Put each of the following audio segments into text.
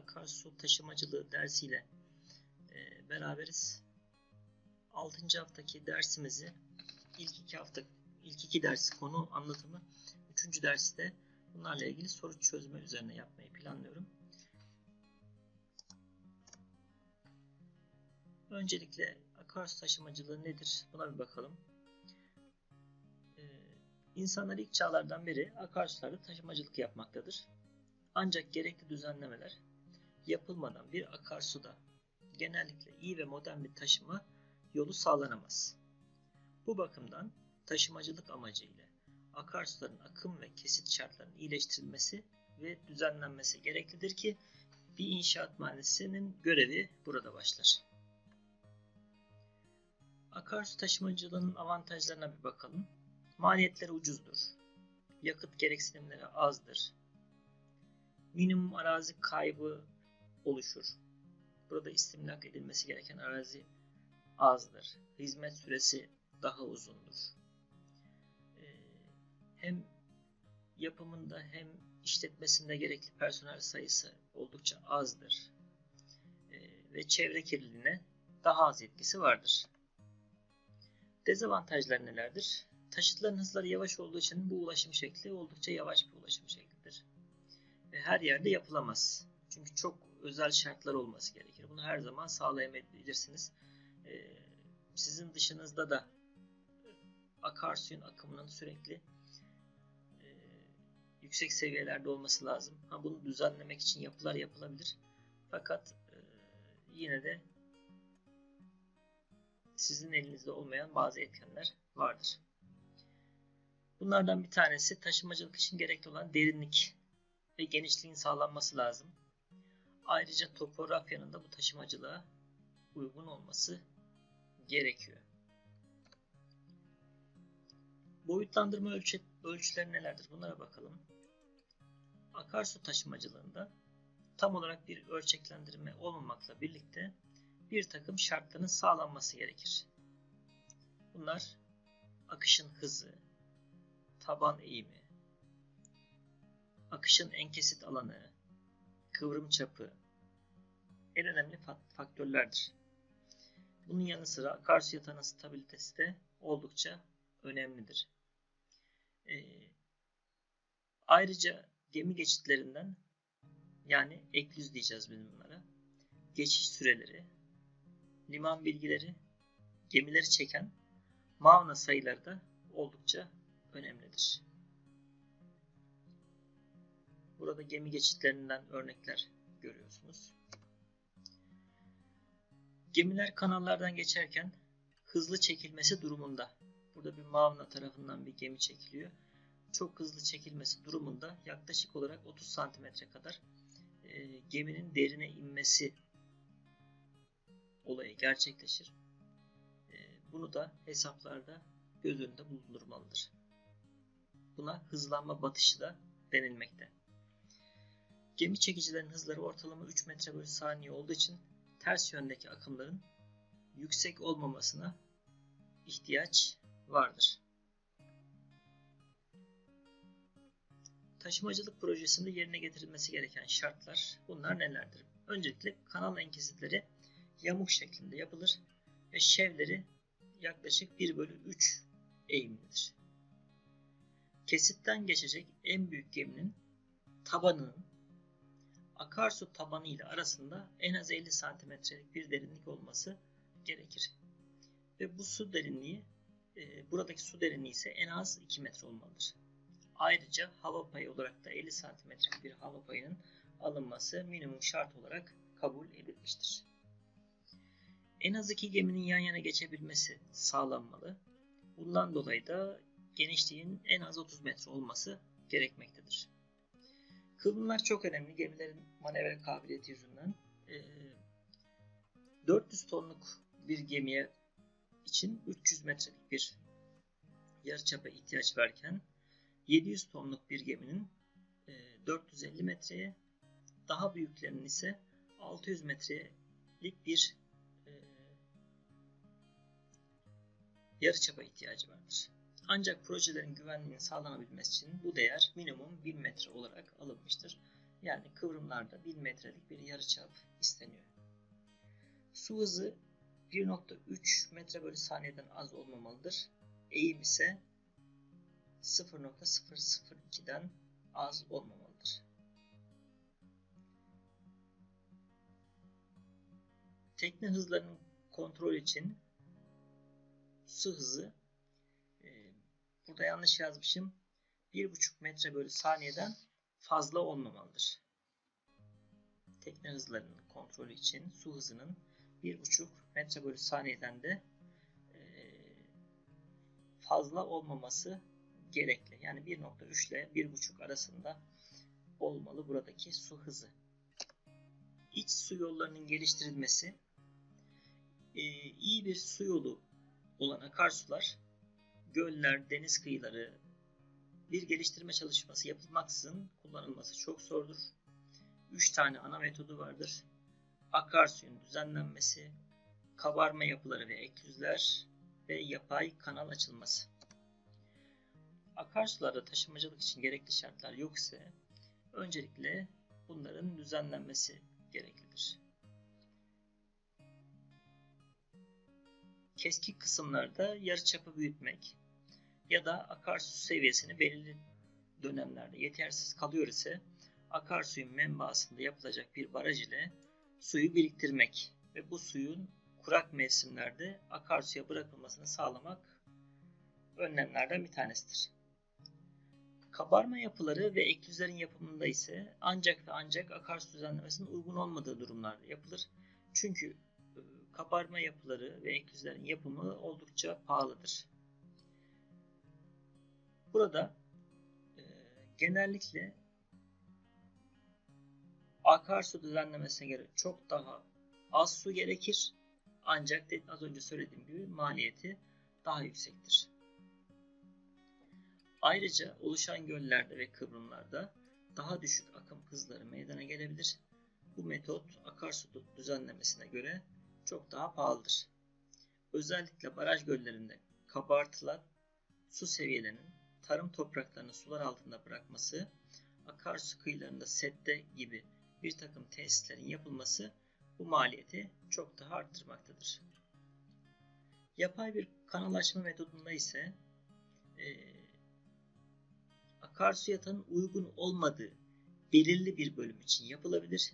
arkadaşlar bu hafta akarsu taşımacılığı dersiyle e, beraberiz. 6. haftaki dersimizi ilk iki hafta ilk iki ders konu anlatımı, üçüncü derste bunlarla ilgili soru çözme üzerine yapmayı planlıyorum. Öncelikle akarsu taşımacılığı nedir? Buna bir bakalım. Ee, insanlar ilk çağlardan beri akarsularda taşımacılık yapmaktadır. Ancak gerekli düzenlemeler yapılmadan bir akarsuda genellikle iyi ve modern bir taşıma yolu sağlanamaz. Bu bakımdan taşımacılık amacıyla akarsuların akım ve kesit şartlarının iyileştirilmesi ve düzenlenmesi gereklidir ki bir inşaat mühendisinin görevi burada başlar. Akarsu taşımacılığının avantajlarına bir bakalım. Maliyetleri ucuzdur. Yakıt gereksinimleri azdır minimum arazi kaybı oluşur. Burada istimlak edilmesi gereken arazi azdır. Hizmet süresi daha uzundur. Ee, hem yapımında hem işletmesinde gerekli personel sayısı oldukça azdır. Ee, ve çevre kirliliğine daha az etkisi vardır. Dezavantajlar nelerdir? Taşıtların hızları yavaş olduğu için bu ulaşım şekli oldukça yavaş bir ulaşım şeklidir her yerde yapılamaz. Çünkü çok özel şartlar olması gerekir. Bunu her zaman sağlayamayabilirsiniz. Ee, sizin dışınızda da akarsuyun akımının sürekli e, yüksek seviyelerde olması lazım. Ha, bunu düzenlemek için yapılar yapılabilir. Fakat e, yine de sizin elinizde olmayan bazı etkenler vardır. Bunlardan bir tanesi taşımacılık için gerekli olan derinlik ve genişliğin sağlanması lazım. Ayrıca topografyanın da bu taşımacılığa uygun olması gerekiyor. Boyutlandırma ölçü, ölçüleri nelerdir? Bunlara bakalım. Akarsu taşımacılığında tam olarak bir ölçeklendirme olmamakla birlikte bir takım şartların sağlanması gerekir. Bunlar akışın hızı, taban eğimi, akışın en kesit alanı, kıvrım çapı en önemli faktörlerdir. Bunun yanı sıra akarsu yatağının stabilitesi de oldukça önemlidir. Ee, ayrıca gemi geçitlerinden yani eklüz diyeceğiz biz bunlara. Geçiş süreleri, liman bilgileri, gemileri çeken mavna sayıları da oldukça önemlidir. Burada gemi geçitlerinden örnekler görüyorsunuz. Gemiler kanallardan geçerken hızlı çekilmesi durumunda. Burada bir Mavna tarafından bir gemi çekiliyor. Çok hızlı çekilmesi durumunda yaklaşık olarak 30 santimetre kadar e, geminin derine inmesi olayı gerçekleşir. E, bunu da hesaplarda göz önünde bulundurmalıdır. Buna hızlanma batışı da denilmekte. Gemi çekicilerin hızları ortalama 3 metre bölü saniye olduğu için ters yöndeki akımların yüksek olmamasına ihtiyaç vardır. Taşımacılık projesinde yerine getirilmesi gereken şartlar bunlar nelerdir? Öncelikle kanal enkesitleri yamuk şeklinde yapılır ve şevleri yaklaşık 1 bölü 3 eğimlidir. Kesitten geçecek en büyük geminin tabanının akarsu tabanı ile arasında en az 50 santimetrelik bir derinlik olması gerekir. Ve bu su derinliği, e, buradaki su derinliği ise en az 2 metre olmalıdır. Ayrıca hava payı olarak da 50 santimetrelik bir hava payının alınması minimum şart olarak kabul edilmiştir. En az iki geminin yan yana geçebilmesi sağlanmalı. Bundan dolayı da genişliğin en az 30 metre olması gerekmektedir. Kıvrımlar çok önemli gemilerin manevra kabiliyeti yüzünden. E, ee, 400 tonluk bir gemiye için 300 metrelik bir yarıçapa ihtiyaç varken 700 tonluk bir geminin e, 450 metreye daha büyüklerinin ise 600 metrelik bir e, yarıçapa ihtiyacı vardır. Ancak projelerin güvenliğinin sağlanabilmesi için bu değer minimum 1000 metre olarak alınmıştır. yani kıvrımlarda 1000 metrelik bir yarıçap isteniyor. Su hızı 1.3 metre bölü saniyeden az olmamalıdır. Eğim ise 0.002'den az olmamalıdır. Tekne hızlarının kontrol için su hızı burada yanlış yazmışım 1.5 metre bölü saniyeden fazla olmamalıdır. Tekne hızlarının kontrolü için su hızının 1.5 metre bölü saniyeden de e, fazla olmaması gerekli. Yani 1.3 ile 1.5 arasında olmalı buradaki su hızı. İç su yollarının geliştirilmesi e, iyi bir su yolu olan akarsular göller, deniz kıyıları bir geliştirme çalışması yapılmaksızın kullanılması çok zordur. 3 tane ana metodu vardır. Akarsuyun düzenlenmesi, kabarma yapıları ve eklüzler ve yapay kanal açılması. Akarsularda taşımacılık için gerekli şartlar yok ise öncelikle bunların düzenlenmesi gereklidir. Keskin kısımlarda yarıçapı büyütmek ya da akarsu seviyesini belirli dönemlerde yetersiz kalıyor ise akarsuyun menbaasında yapılacak bir baraj ile suyu biriktirmek ve bu suyun kurak mevsimlerde akarsuya bırakılmasını sağlamak önlemlerden bir tanesidir. Kabarma yapıları ve eklüzlerin yapımında ise ancak ve ancak akarsu düzenlemesinin uygun olmadığı durumlarda yapılır. Çünkü e, kabarma yapıları ve eklüzlerin yapımı oldukça pahalıdır. Burada e, genellikle akarsu düzenlemesine göre çok daha az su gerekir. Ancak az önce söylediğim gibi maliyeti daha yüksektir. Ayrıca oluşan göllerde ve kıvrımlarda daha düşük akım hızları meydana gelebilir. Bu metot akarsu düzenlemesine göre çok daha pahalıdır. Özellikle baraj göllerinde kabartılan su seviyelerinin tarım topraklarını sular altında bırakması, akarsu kıyılarında sette gibi bir takım tesislerin yapılması bu maliyeti çok daha arttırmaktadır. Yapay bir kanalaşma metodunda ise e, akarsu yatağının uygun olmadığı belirli bir bölüm için yapılabilir.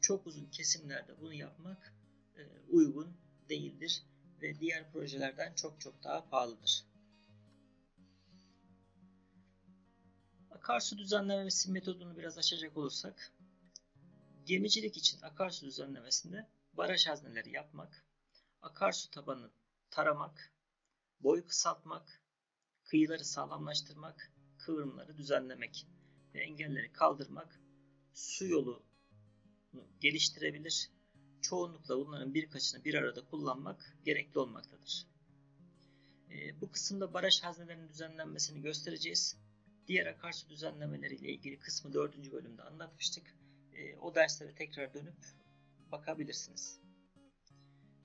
Çok uzun kesimlerde bunu yapmak e, uygun değildir ve diğer projelerden çok çok daha pahalıdır. Akarsu düzenlemesi metodunu biraz açacak olursak, gemicilik için akarsu düzenlemesinde baraj hazneleri yapmak, akarsu tabanını taramak, boy kısaltmak, kıyıları sağlamlaştırmak, kıvrımları düzenlemek ve engelleri kaldırmak su yolunu geliştirebilir. Çoğunlukla bunların birkaçını bir arada kullanmak gerekli olmaktadır. E, bu kısımda baraj haznelerinin düzenlenmesini göstereceğiz. Diğer akarsu düzenlemeleriyle ilgili kısmı 4. bölümde anlatmıştık. E, o derslere tekrar dönüp bakabilirsiniz.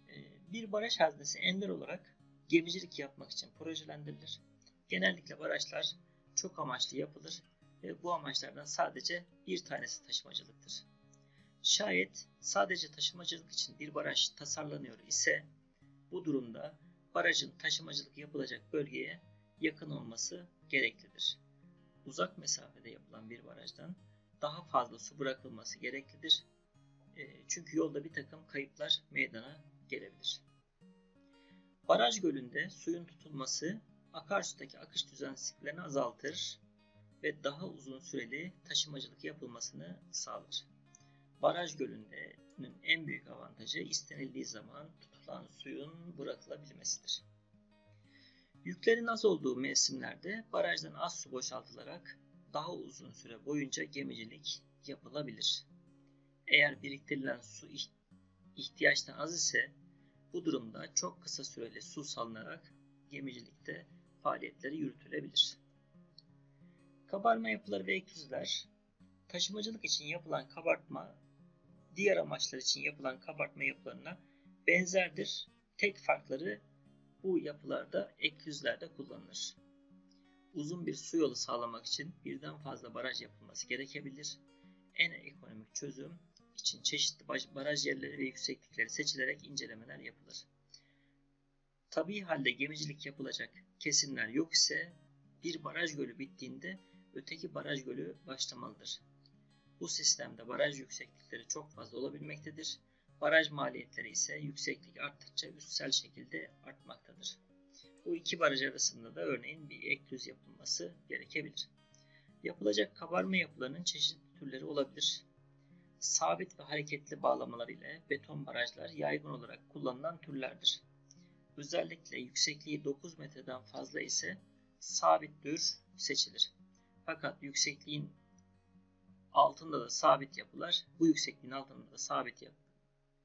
E, bir baraj haznesi ender olarak gemicilik yapmak için projelendirilir. Genellikle barajlar çok amaçlı yapılır ve bu amaçlardan sadece bir tanesi taşımacılıktır. Şayet sadece taşımacılık için bir baraj tasarlanıyor ise bu durumda barajın taşımacılık yapılacak bölgeye yakın olması gereklidir. Uzak mesafede yapılan bir barajdan daha fazla su bırakılması gereklidir. E, çünkü yolda bir takım kayıplar meydana gelebilir. Baraj gölünde suyun tutulması akarsudaki akış düzensizliklerini azaltır ve daha uzun süreli taşımacılık yapılmasını sağlar. Baraj gölünün en büyük avantajı istenildiği zaman tutulan suyun bırakılabilmesidir. Yüklerin az olduğu mevsimlerde barajdan az su boşaltılarak daha uzun süre boyunca gemicilik yapılabilir. Eğer biriktirilen su ihtiyaçtan az ise bu durumda çok kısa süreli su salınarak gemicilikte faaliyetleri yürütülebilir. Kabarma yapıları ve eklüzler taşımacılık için yapılan kabartma diğer amaçlar için yapılan kabartma yapılarına benzerdir. Tek farkları bu yapılarda eklüzlerde kullanılır. Uzun bir su yolu sağlamak için birden fazla baraj yapılması gerekebilir. En çözüm için çeşitli baraj yerleri ve yükseklikleri seçilerek incelemeler yapılır. Tabii halde gemicilik yapılacak kesimler yok ise bir baraj gölü bittiğinde öteki baraj gölü başlamalıdır. Bu sistemde baraj yükseklikleri çok fazla olabilmektedir. Baraj maliyetleri ise yükseklik arttıkça üstsel şekilde artmaktadır. Bu iki baraj arasında da örneğin bir eklüz yapılması gerekebilir. Yapılacak kabarma yapılarının çeşitli türleri olabilir. Sabit ve hareketli bağlamalar ile beton barajlar yaygın olarak kullanılan türlerdir. Özellikle yüksekliği 9 metreden fazla ise sabit tür seçilir. Fakat yüksekliğin altında da sabit yapılar, bu yüksekliğin altında da sabit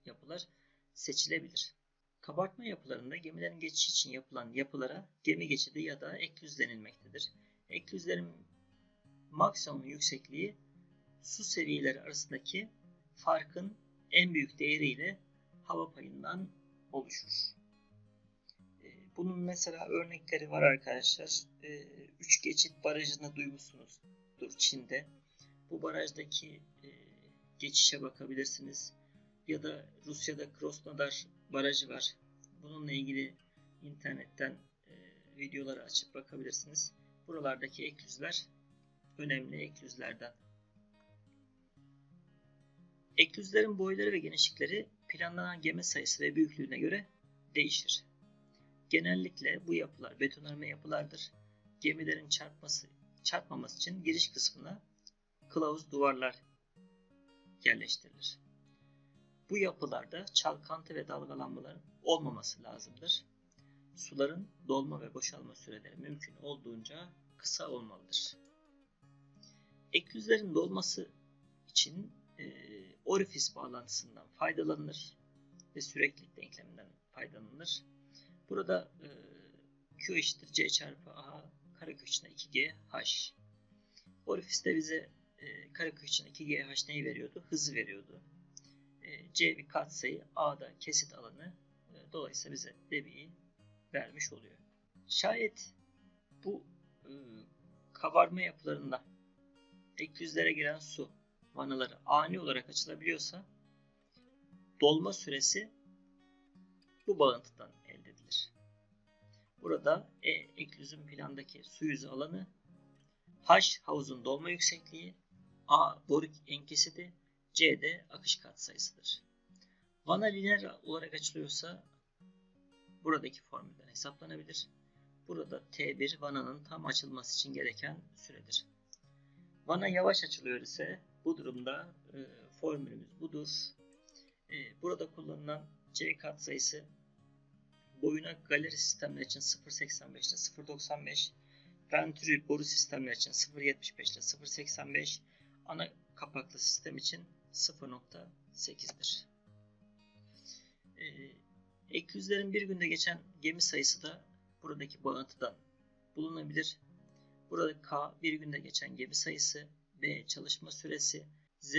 yapılar seçilebilir. Kabartma yapılarında gemilerin geçişi için yapılan yapılara gemi geçidi ya da eklüz denilmektedir. Eklüzlerin maksimum yüksekliği su seviyeleri arasındaki farkın en büyük değeriyle hava payından oluşur. Ee, bunun mesela örnekleri var arkadaşlar. Ee, üç geçit barajını duymuşsunuzdur Çin'de. Bu barajdaki e, geçişe bakabilirsiniz. Ya da Rusya'da Krasnodar barajı var. Bununla ilgili internetten e, videoları açıp bakabilirsiniz. Buralardaki eklüzler önemli eklüzlerden. Eklüzlerin boyları ve genişlikleri planlanan gemi sayısı ve büyüklüğüne göre değişir. Genellikle bu yapılar betonarme yapılardır. Gemilerin çarpması, çarpmaması için giriş kısmına kılavuz duvarlar yerleştirilir. Bu yapılarda çalkantı ve dalgalanmaların olmaması lazımdır. Suların dolma ve boşalma süreleri mümkün olduğunca kısa olmalıdır. Eklüzlerin dolması için e, orifis bağlantısından faydalanılır ve süreklilik denkleminden faydalanılır. Burada e, Q eşittir C çarpı A karekök içinde 2G H. Orifiste bize e, karekök içinde 2G H neyi veriyordu? Hızı veriyordu. E, C bir katsayı, A da kesit alanı. E, dolayısıyla bize debiyi vermiş oluyor. Şayet bu e, kabarma yapılarında eklüzlere giren su vanaları ani olarak açılabiliyorsa dolma süresi bu bağıntıdan elde edilir. Burada E eklüzün plandaki su yüzü alanı, H havuzun dolma yüksekliği, A boru enkesidi, C de akış katsayısıdır. Vana lineer olarak açılıyorsa buradaki formülden hesaplanabilir. Burada T1 vananın tam açılması için gereken süredir. Vana yavaş açılıyor ise bu durumda e, formülümüz budur. E, burada kullanılan C katsayısı boyuna galeri sistemler için 0.85 ile 0.95, venturi boru sistemler için 0.75 ile 0.85, ana kapaklı sistem için 0.8'dir. E, ek yüzlerin bir günde geçen gemi sayısı da buradaki bağıntıdan bulunabilir. Burada K bir günde geçen gemi sayısı, B çalışma süresi, Z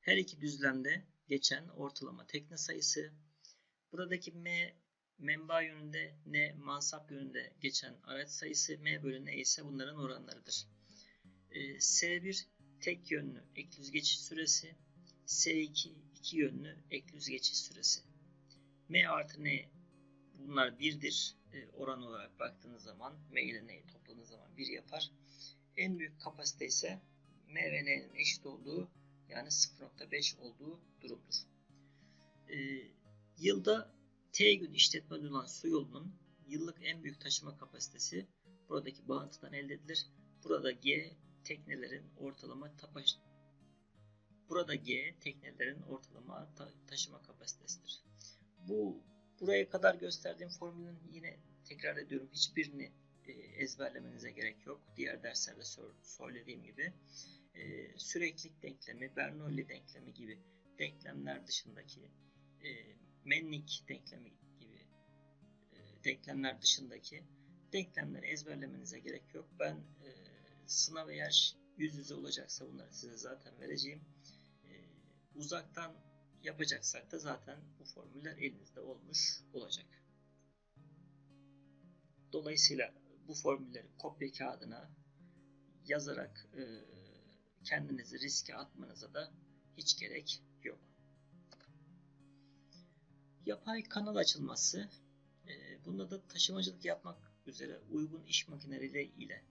her iki düzlemde geçen ortalama tekne sayısı. Buradaki M menba yönünde, N mansap yönünde geçen araç sayısı, M bölü N ise bunların oranlarıdır. Ee, S1 tek yönlü eklüz geçiş süresi, S2 iki yönlü eklüz geçiş süresi. M artı N bunlar birdir. E, oran olarak baktığınız zaman M ile N'yi topladığınız zaman 1 yapar. En büyük kapasite ise M ve N'nin eşit olduğu yani 0.5 olduğu durumdur. E, yılda T gün işletmeli olan su yolunun yıllık en büyük taşıma kapasitesi buradaki bağıntıdan elde edilir. Burada G teknelerin ortalama tapaş Burada G teknelerin ortalama ta taşıma kapasitesidir. Bu buraya kadar gösterdiğim formülün yine tekrar ediyorum hiçbirini e, ezberlemenize gerek yok. Diğer derslerde söylediğim gibi e, süreklilik denklemi, Bernoulli denklemi gibi denklemler dışındaki e, Mennik denklemi gibi e, denklemler dışındaki denklemleri ezberlemenize gerek yok. Ben e, sınav eğer yüz yüze olacaksa bunları size zaten vereceğim. Uzaktan yapacaksak da zaten bu formüller elinizde olmuş olacak. Dolayısıyla bu formülleri kopya kağıdına yazarak e, kendinizi riske atmanıza da hiç gerek yok. Yapay kanal açılması. E, bunda da taşımacılık yapmak üzere uygun iş makineleri ile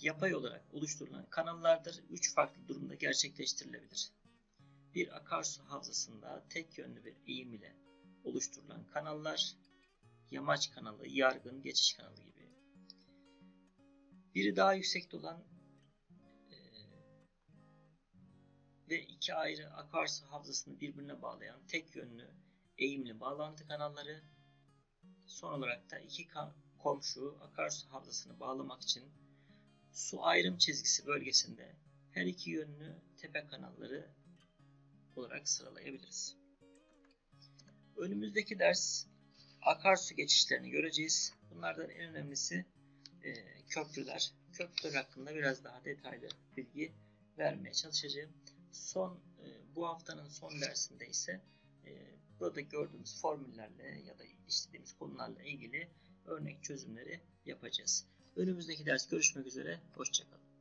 yapay olarak oluşturulan kanallardır. Üç farklı durumda gerçekleştirilebilir. Bir akarsu havzasında tek yönlü bir eğim ile oluşturulan kanallar, yamaç kanalı, yargın, geçiş kanalı gibi. Biri daha yüksekte olan e, ve iki ayrı akarsu havzasını birbirine bağlayan tek yönlü eğimli bağlantı kanalları. Son olarak da iki komşu akarsu havzasını bağlamak için su ayrım çizgisi bölgesinde her iki yönlü tepe kanalları olarak sıralayabiliriz. Önümüzdeki ders akarsu geçişlerini göreceğiz. Bunlardan en önemlisi e, köprüler. Köprüler hakkında biraz daha detaylı bilgi vermeye çalışacağım. Son e, bu haftanın son dersinde ise e, burada gördüğümüz formüllerle ya da işlediğimiz konularla ilgili örnek çözümleri yapacağız. Önümüzdeki ders görüşmek üzere. Hoşçakalın.